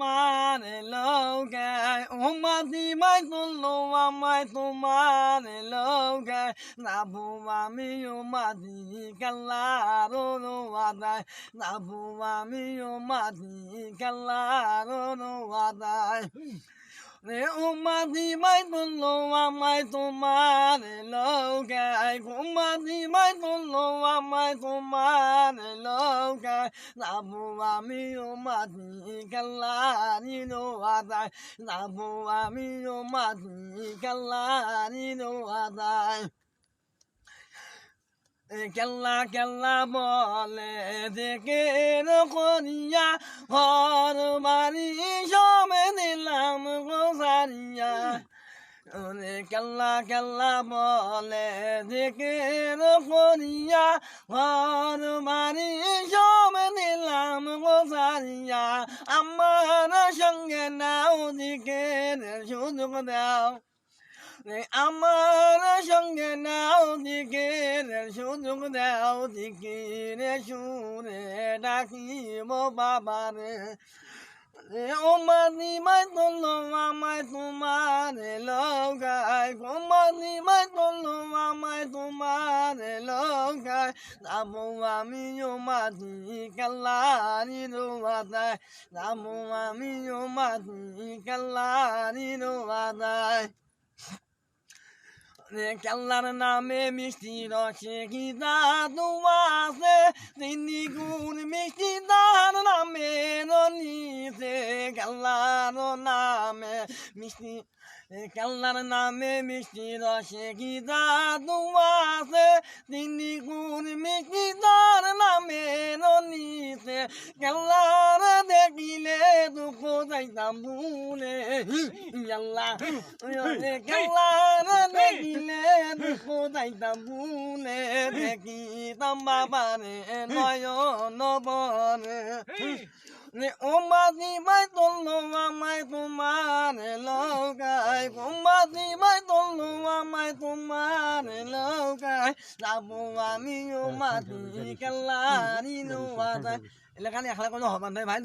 তোমার ও উমাদি মাই তুল্লো আমায় তোমার লোকায় নাভু আমি উমাদি কাল্লারো রোয়াদায় নাভু আমি উমাদি কাল্লারো রোয়াদায় রে উমাদি মাই তুল্লো আমায় তোমার লোকায় উমাদি মাই তুল্লো আমায় তোমার লোকায় নাবু আমি উমাদি কাল্লারি রোয়াদায় নাবু আমি উমাদি কাল্লারি রোয়াদায় কেল্লা কেল্লা বলে দেখে করিয়া ঘর বাড়ি কেল্লা কেল্লা বলে দেখে করিয়া ঘর বাড়ি সবে দিলাম গোসারিয়া আমার সঙ্গে নাও দিকে সুযোগ দাও। আমার সঙ্গে নাও দিকে সুযোগ দাও। দিকে রে সুরে ডাকিব বাবারে। ও মানি মাই তোলো, আমায় তোমার লগায় ও মাই তোলো আমায় তোমার লগায় নামো আমি মানি কাল্লারি রোয়াদায়। নামো আমি মানি কাল্লারি রোয়াদায়। কাল্লার নামে মিষ্টি রসে কি দাদু আছে তিনি গুণ মিষ্টি দার নামে রনিছে কাল্লার নামে মিষ্টি রে নামে মিষ্টি রসে দাদু আছে? তিনি গুণ মিষ্টি দার নামে রনিছে? কাল্লার দেখিলে দুঃখ যাইতাম ভুলে। আল্লাহ কাল্লার দেখিলে দুঃখ যাইতাম ভুলে। দেখিতাম বাবারে নয়ন বরে। ও মাঝি মাই তুললো তোমার লগাই যাব আমি ও মাঝি কাল্লারি নোয়া যায় এলাকানি এখানে কোনো হবান ভাই